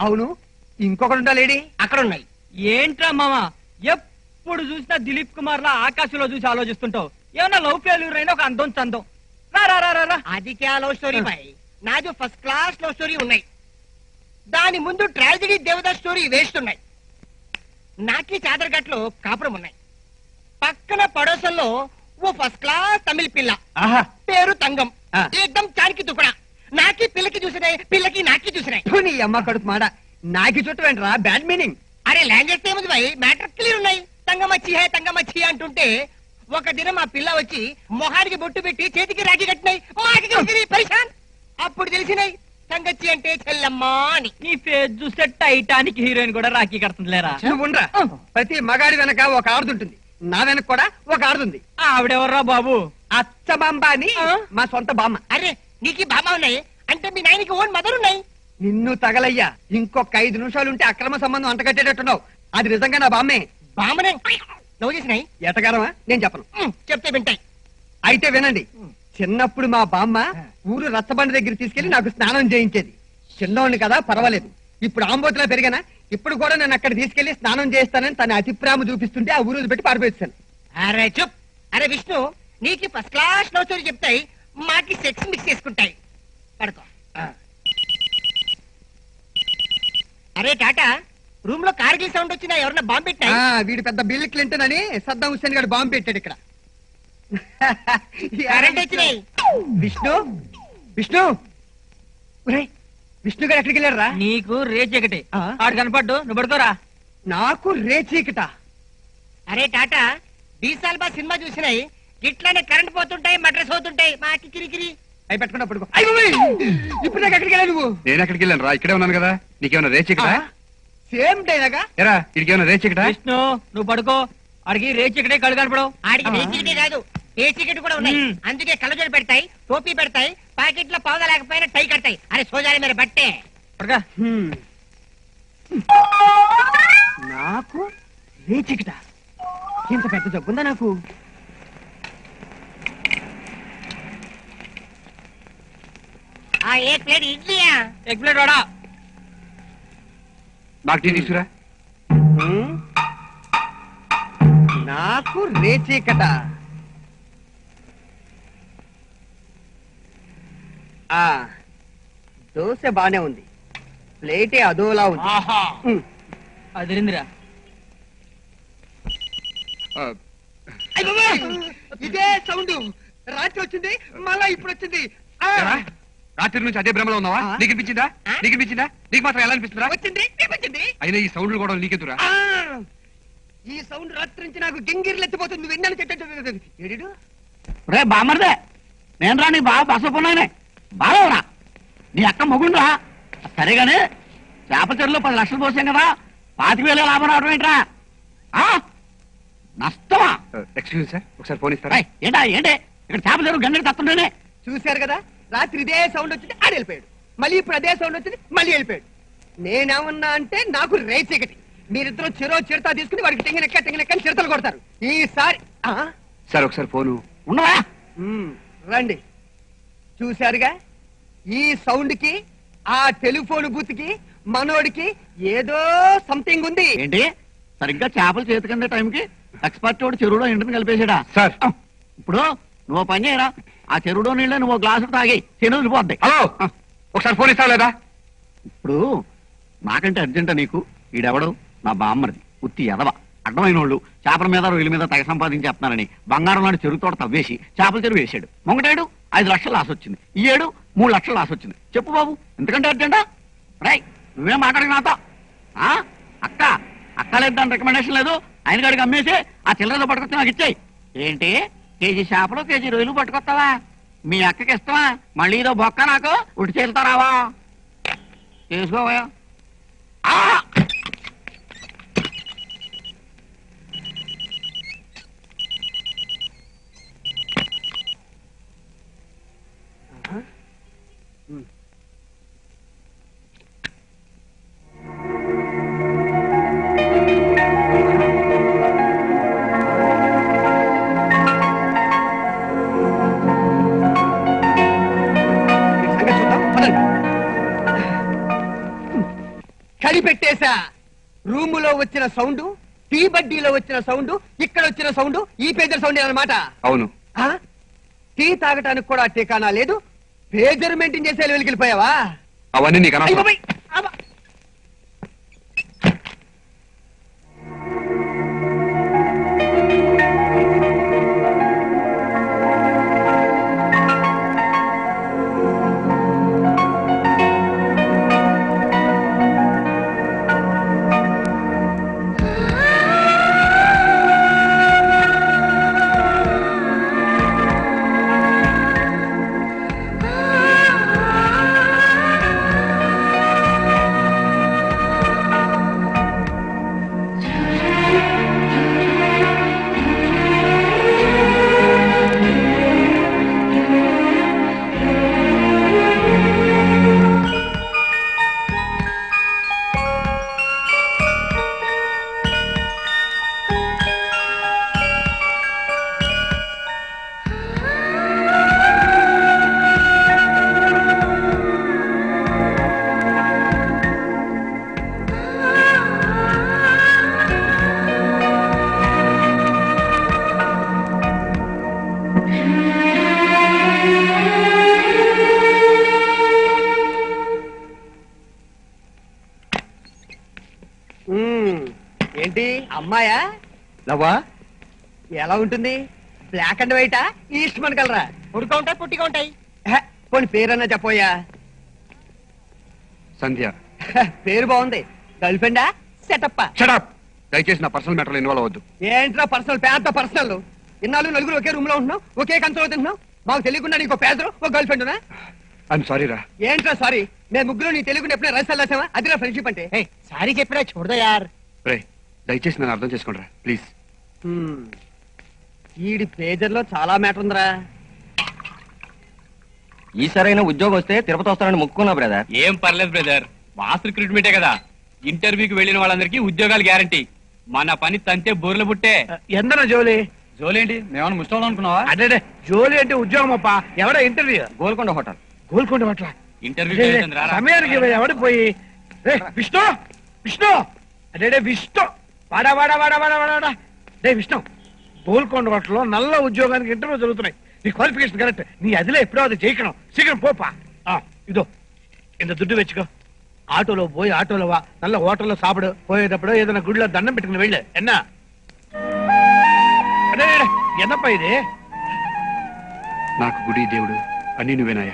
అవును ఇంకొకడు ఉందా లేడీ? అక్కడ ఉన్నాయి ఏంట్రా మామ ఎప్పుడు చూసినా దిలీప్ కుమార్ లా ఆకాశంలో చూసి ఆలోచిస్తుంటావు. ఏమన్నా లవ్ ఫెయిల్యూర్ అయినా ఒక అందం చందం. రా రా రా అది క్యా లవ్ స్టోరీ బాయ్ నాది ఫస్ట్ క్లాస్ లవ్ స్టోరీ ఉన్నాయి. దాని ముందు ట్రాజడీ దేవత స్టోరీ వేస్ట్ ఉన్నాయి నాకి చాదరగట్లో కాపురం ఉన్నాయి. పక్కన పడోసల్లో ఓ ఫస్ట్ క్లాస్ తమిళ పిల్ల. పేరు తంగం. ఆ. ఏకదం చానికి తుకడా నాకి పిల్లకి చూసినాయి పిల్లకి నాకి చూసినాయి. నీ అమ్మ కడుపు మాడ. నాకి చుట్టూ వెంటరా బ్యాడ్ మీనింగ్ అరే లాంగ్వేజ్ ఏముంది బాయ్? మ్యాటర్ క్లియర్ ఉన్నాయి. తంగమచ్చి హే తంగమచ్చి అంటుంటే ఒక దినం ఆ పిల్ల వచ్చి మొహానికి బొట్టు పెట్టి చేతికి రాఖీ కట్టినాయి. మాకి పరిశాన్. అప్పుడు తెలిసినాయి తంగచ్చి అంటే చెల్లమ్మ అని. నీ ఫేస్ చూస్తే టైటానిక్ హీరోయిన్ కూడా రాఖీ కడుతుంది లేరా ఉండరా. ప్రతి మగాడి వెనక ఒక ఆడుతుంటుంది నా వెనక కూడా ఒక ఆడుతుంది ఆవిడెవర్రా బాబు? అచ్చ బాంబ అని? మా సొంత బామ్మ. అరే నీకు బామ్మ ఉన్నాయి? అంటే మీ నాయనకి ఓన్ మదర్ ఉన్నాయి? నిన్ను తగలయ్యా. ఇంకొక ఐదు నిమిషాలు ఉంటే అక్రమ సంబంధం అంటగట్టేటట్టున్నావు అది నిజంగా నా బామ్మే బామ్మనే లవ్ చేసినాయి? ఎటగారమా నేను చెప్పను. ఉమ్, చెప్తే వింటాయి. అయితే వినండి. చిన్నప్పుడు మా బామ్మ ఊరు రచ్చబండి దగ్గర తీసుకెళ్ళి నాకు స్నానం చేయించేది. చిన్నోడిని కదా పర్వాలేదు. ఇప్పుడు ఆంబోతులా పెరిగానా? ఇప్పుడు కూడా నేను అక్కడ తీసుకెళ్ళి స్నానం చేస్తానని తన అతి ప్రేమ చూపిస్తుంటే ఆ ఊరు పెట్టి పారిపోయిస్తాను అరే చూప్. అరే విష్ణు నీకు ఫస్ట్ క్లాస్ లవ్ స్టోరీ చెప్తాయి. మాకి సెక్స్ మిక్స్ చేసుకుంటాయి. పడుకో. అరే టాటా రూమ్లో కార్గిల్ సౌండ్ వచ్చినా ఎవరన్నా బాంబు ఆ, పెట్టినాయి వీడు పెద్ద బిల్ క్లింటన్ అని సద్దాం హుస్సేన్ గారు బాంబు పెట్టాడు ఇక్కడ. కరెంట్ వచ్చినాయి. విష్ణు విష్ణు. ఒరేయ్, విష్ణు గారు ఎక్కడికి వెళ్ళారా నీకు రేచ్ ఒకటి ఆ? ఆడు కనపడ్డు నువ్వు పడుకోరా. నాకు రేచీకట అరే టాటా బీసాల్ బా సినిమా చూసినాయి. ఇట్లానే కరెంట్ పోతుంటాయి మడ్రస్ అవుతుంటాయి మాకి కిరికిరి. అవి పెట్టుకున్నా పడుకో! ఇప్పుడు దాకా ఎక్కడికి నువ్వు? నేను ఎక్కడికి వెళ్ళాను రా ఇక్కడే ఉన్నాను కదా. నీకేమైనా రేచికట సేమ్ డైలాగా ఎరా ఇడికేమైనా రేచికట విష్ణు నువ్వు పడుకో. ఆడికి రేచ్ ఒకటే కళ్ళు కనపడవు. ఆడికి ఆ. ఏ చీకటి కాదు ఏ చీకటి కూడా ఉన్నాయి. అందుకే కళ్ళజోడు పెడతాయి టోపీ పెడతాయి పాకెట్లో పౌద లేకపోయినా టై కడతాయి. అరే సోజాలి మీరు బట్టే. నాకు రేచికట ఇంత పెద్ద జబ్బుందా నాకు? ఆ ఏ ప్లేట్ ఇడ్లీయా? ఎగ్ ప్లేట్ వాడా? నాకు టీ తీసుకురా. హ్మ్? నాకు రేచీకట ఆ దోశ బానే ఉంది. ప్లేటే అదోలా ఉంది. ఆహా. అదిరిందిరా బాబోయ్! ఇదే సౌండ్. రాత్రి వచ్చింది మళ్ళా ఇప్పుడు వచ్చింది. ఆ! ఎరా, రాత్రి నుంచి అదే భ్రమలో ఉన్నావా? నీకు అనిపించిందా? నీకు అనిపించిందా? నీకు మాత్రం ఎలా అనిపిస్తుందా వచ్చింది అయినా ఈ సౌండ్లు కూడా నీకెదురా! ఈ సౌండ్ రాత్రి నుంచి నాకు గింగిర్లు ఎత్తిపోతుంది. విన్నాను చెట్టు ఎడిడు రే బామర్దే నేను రా నీ బాగా బసపోయినానే బాగా నీ అక్క మొగుండ్రా. సరేగాని చేపల చెరువులో పది లక్షలు పోసాం కదా. పాతిక వేల లాభం రావడం ఏంట్రా? ఆ? నష్టమా? ఎక్స్క్యూజ్ సార్ ఒకసారి ఫోన్ ఇస్తారా? ఏంటా ఏంటి? ఇక్కడ చేపల చెరువు గంటకి తత్తుండేనే చూశారు కదా? రాత్రి ఇదే సౌండ్ వచ్చింది ఆడు వెళ్ళిపోయాడు. మళ్ళీ ఇప్పుడు అదే సౌండ్ వచ్చింది మళ్ళీ వెళ్ళిపోయాడు. నేనేమన్నా అంటే నాకు రేచీకటి మీరిద్దరు చెరో చిరతా తీసుకుని వాడికి తెంగినెక్క తెంగినెక్క చిరతలు కొడతారు. ఈసారి ఆ? సార్ ఒకసారి ఫోను. ఉన్నవా? మ్మ్, రండి. చూశారుగా? ఈ సౌండ్కి ఆ టెలిఫోన్ బూత్కి మనోడికి ఏదో సంథింగ్ ఉంది. ఏంటి? సరిగ్గా చేపలు చేతికందే టైంకి ఎక్స్పర్ట్ వాడు చెరువులో ఎండుని కలిపేసాడా సార్. ఇప్పుడు నువ్వు పని చేయరా? ఆ చెరువులో నీళ్ళే నువ్వు గ్లాసు తాగి చెరువు వెళ్ళిపోద్ది హలో! ఒకసారి ఫోన్ ఇస్తావా లేదా? ఇప్పుడు నాకంటే అర్జెంటా నీకు ఈడెవడు? నా బామ్మరిది ఉత్తి ఎదవ అడ్డమైన వాళ్ళు చేపల మీద రొయ్యల మీద తెగ సంపాదించేస్తున్నారని బంగారం నాడు చెరువు తోట తవ్వేసి చేపల చెరువు వేసాడు మొంగటేడు ఐదు లక్షలు లాస్ వచ్చింది. ఈ ఏడు మూడు లక్షలు లాస్ వచ్చింది. చెప్పు బాబు ఎందుకంటే అర్జెంటా? రై నువ్వేం మాట్లాడి నాతో? ఆ? అక్క అక్క లేదు దాని రికమెండేషన్ లేదు. ఆయన గాడికి అమ్మేసి ఆ చిల్లరతో పట్టుకొచ్చి నాకు ఇచ్చేయి. ఏంటి? కేజీ చేపలు కేజీ రొయ్యలు పట్టుకొస్తావా? మీ అక్కకి ఇష్టమా? మళ్ళీ ఇదో బొక్క నాకు? ఉడి చేరుతారావా చేసుకోవా కనిపెట్టేశా రూములో వచ్చిన సౌండ్ టీ బడ్డీలో వచ్చిన సౌండ్ ఇక్కడ వచ్చిన సౌండ్ ఈ పేజర్ సౌండ్ అన్నమాట అవును ఆ? టీ తాగటానికి కూడా టీకానా లేదు పేజర్ మెయింటైన్ చేసే లెవెల్కి వెళ్ళిపోయావా అవన్నీ నీకు అనవసరం! అబ్బా! ఏంటి? అమ్మాయా? లవ్వా? ఎలా ఉంటుంది? Black and వైటా? ఈస్ట్ మన కలరా ఉడుకా ఉంటాయి పుట్టిగా ఉంటాయి. హ, పోనీ పేరన్నా చెప్పోయా సంధ్య. పేరు బాగుంది. గర్ల్ ఫ్రెండా? సెటప్ షడప్ దయచేసి నా పర్సనల్ మ్యాటర్ ఇన్వాల్వ్ అవ్వద్దు. ఏంట్రా పర్సనల్? పెద్ద పర్సనల్. ఇన్నాళ్ళు నలుగురు ఒకే రూమ్లో ఉంటున్నాం ఒకే కంచంలో తింటున్నాం మాకు తెలియకుండా నీకు పేదరు ఒక గర్ల్ ఫ్రెండ్ ఐఎమ్ సారీ రా. ఏంట్రా సారీ మేము ముగ్గురు నీ తెలుగు ఎప్పుడైనా రసాలు రాసామా? అదిరా ఫ్రెండ్షిప్ అంటే. హే సారీ చెప్పినా చూడదా యార్? రే దయచేసి నన్ను అర్థం చేసుకోండి రా ప్లీజ్. హ్మ్. ఈడి పేజర్లో చాలా మ్యాటర్ ఉందిరా. ఈసారైనా ఉద్యోగం వస్తే తిరుపతి వస్తానని మొక్కుకున్నా బ్రదర్. ఏం పర్లేదు బ్రదర్. మాస్ రిక్రూట్మెంటే కదా. ఇంటర్వ్యూకి వెళ్ళిన వాళ్ళందరికీ ఉద్యోగాలు గ్యారంటీ. మన పని తంతే బోర్లు పుట్టే. ఎందరో జోలి? జోలేంటి మేమన్నా ముష్టం అనుకున్నావా? అదే జోలి అంటే ఉద్యోగం అప్ప. ఎవడ ఇంటర్వ్యూ? గోల్కొండ హోటల్. గోల్కొండ పట్ల ఇంటర్వ్యూ సమయానికి ఎవడు పోయి? రే విష్ణు! విష్ణు! అదే విష్ణు! విష్ణు గోల్కొండ హోటల్లో నల్ల ఉద్యోగానికి ఇంటర్వ్యూ జరుగుతున్నాయి. నీ క్వాలిఫికేషన్ కరెక్ట్. నీ అదిలో ఎప్పుడో అది చేయకడం సీకరం పోపా ఇదో ఇంత దుడ్డు వెచ్చుకో. ఆటోలో పోయి ఆటోలో వా. నల్ల హోటల్లో సాపడు. పోయేటప్పుడు ఏదైనా గుడిలో దండం పెట్టుకుని వెళ్ళే. ఎన్నా? ఎన్నప్ప ఇది? నాకు గుడి దేవుడు. అన్ని నువ్వేనాయా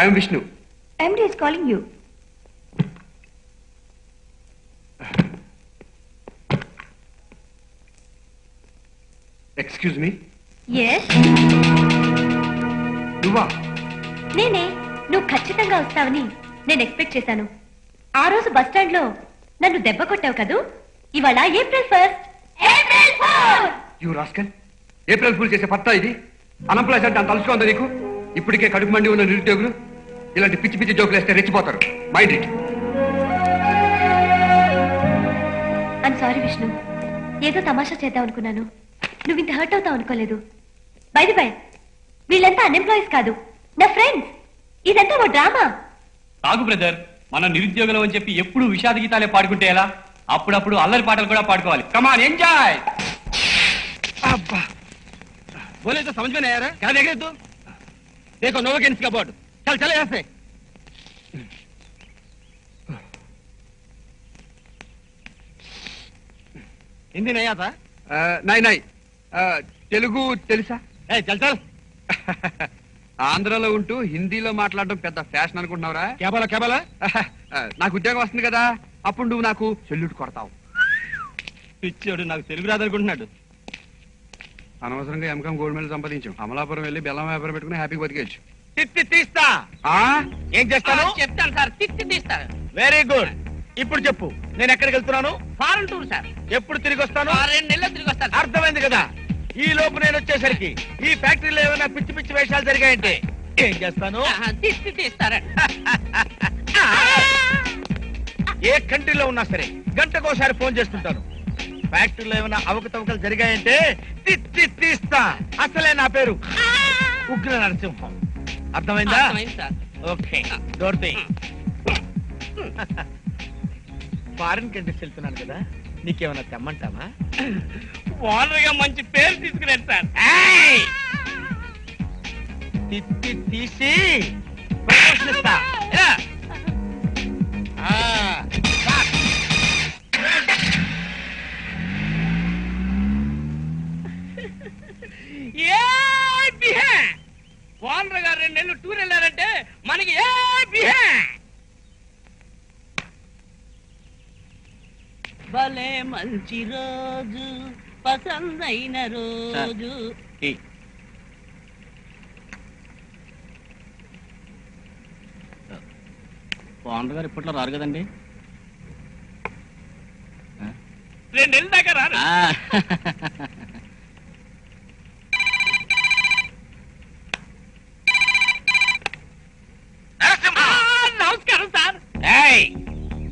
I'm Vishnu MD is calling you. Excuse me Yes? నువ్వా? నేనే. నువ్వు ఖచ్చితంగా వస్తావని నేను ఎక్స్పెక్ట్ చేశాను. ఆ రోజు బస్ స్టాండ్లో నన్ను దెబ్బ కొట్టావు కదూ? ఇవాళ April first. April you rascal April fool చేసే పత్తా ఇది. అనంప్లాయ్స్ అంటే అంత అలుసుగా ఉందా నీకు? ఇప్పటికే కడుపు మండి ఉన్న నిరుద్యోగులు. ఇలాంటి పిచ్చి పిచ్చి జోకులు వేస్తే రెచ్చిపోతారు mind it I'm sorry Vishnu ఏదో తమాషా చేద్దాం అనుకున్నాను నువ్వు ఇంత హర్ట్ అవుతావు అనుకోలేదు బైది బై వీళ్ళంతా అన్ఎంప్లాయీస్ కాదు నా ఫ్రెండ్స్ ఇదంతా ఓ డ్రామా తాగు బ్రదర్ మనం నిరుద్యోగులం అని చెప్పి ఎప్పుడు విషాద గీతాలే పాడుకుంటే ఎలా అప్పుడప్పుడు అల్లరి పాటలు కూడా పాడుకోవాలి కమాన్ ఎంజాయ్ बोले तो समझ में नहीं आ रहा क्या देख रहे तू देखो नो वैकेंसी का बोर्ड चल चले यहाँ से हिंदी नहीं आता నై నై తెలుగు తెలుసా ए चल चल ఆంధ్రలో ఉంటూ హిందీలో మాట్లాడడం పెద్ద ఫ్యాషన్ అనుకుంటున్నావురా क्या बोला क्या बोला నాకు ఉద్యోగం వస్తుంది కదా అప్పుడు నువ్వు నాకు చెల్లుడు కొడతావు పిచ్చోడు నాకు తెలుగు రాదనుకుంటున్నాడు అనవసరంగా ఎంకం గోల్డ్ మెడల్ సంపాదించాం అమలాపురం వెళ్ళి బెల్లం వ్యాపారం పెట్టుకుని హ్యాపీ బతికేయచ్చు తిత్తి తీస్తా. ఆ? ఏం చేస్తాను? చెప్తాను సార్ తిట్టి తీస్తాను వెరీ గుడ్ ఇప్పుడు చెప్పు నేను ఎక్కడికి వెళ్తున్నాను? Foreign tour sir. ఎప్పుడు తిరిగి వస్తాను? రెండు నెలలు తిరిగి వస్తాను అర్థమైంది కదా? ఈ లోపు నేను వచ్చేసరికి ఈ ఫ్యాక్టరీలో ఏమైనా పిచ్చి పిచ్చి వేషాలు జరిగాయంటే ఏం చేస్తాను? తీసి తీస్తారండి ఏ కంట్రీలో ఉన్నా సరే గంటకోసారి ఫోన్ చేస్తుంటాను. ఫ్యాక్టరీలో ఏమైనా అవకతవకలు జరిగాయంటే తిత్తి తీస్తా. అసలే నా పేరు ఉగ్ర నరసింహం. అర్థమైందా? ఓకే. డోర్తి. ఫారిన్ కంట్రీస్ వెళ్తున్నాను కదా నీకేమైనా తెమ్మంటావా? ఓనర్గా మంచి పేరు తీసుకురండి సార్! తిత్తి తీసి ప్రమోషన్ ఇస్తా ఎలా? ఆ, సాక్. ఏ బిహే ఓనర్ గారు రెండు నెలలు టూర్ వెళ్ళారంటే మనకి ఏ బిహే భలే మంచి రోజు పసందైన రోజు. ఓనర్ గారు ఇప్పట్లో రారు కదండి? రెండు నెలల దాకా రారు. నమస్కారం సార్. ఏయ్!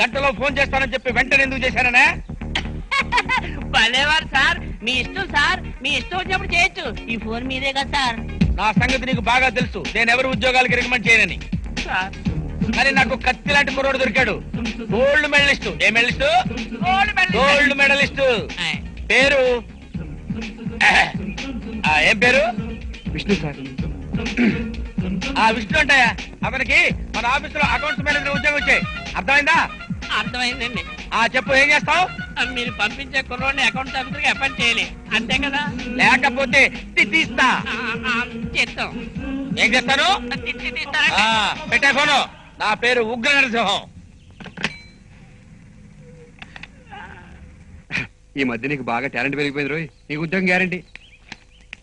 గంటలో ఫోన్ చేస్తానని చెప్పి వెంటనే ఎందుకు చేశాననే? మీ ఇష్టం సార్. మీ ఇష్టం వచ్చినప్పుడు చేయొచ్చు. ఈ ఫోన్ మీదే కదా సార్. నా సంగతి నీకు బాగా తెలుసు. నేను ఎవరు ఉద్యోగాలకి రికమెండ్ చేయనని. సార్. మరి నాకు కత్తి లాంటి కుర్రోడు దొరికాడు. Gold medalist. ఏ మెడలిస్ట్? Gold medalist. పేరు? ఆ, ఏం పేరు? విష్ణు సార్. ఆ విష్ణు అంటాయా? అతనికి మన ఆఫీసులో అకౌంట్స్ మేనేజర్ ఉద్యోగం వచ్చాయి. అర్థమైందా? అర్థమైందండి. ఆ చెప్పు ఏం చేస్తావు? మీరు పంపించే కుర్రోడిని అకౌంట్ ఆఫీసర్కి అపాయింట్ చేయాలి. అంతే కదా? లేకపోతే తీస్తా చేస్తాం. ఏం చేస్తాను పెట్టే ఫోను. నా పేరు ఉగ్ర నరసింహం ఈ మధ్య నీకు బాగా టాలెంట్ పెరిగిపోయింది రోయ్. నీకు ఉద్యోగం గ్యారంటీ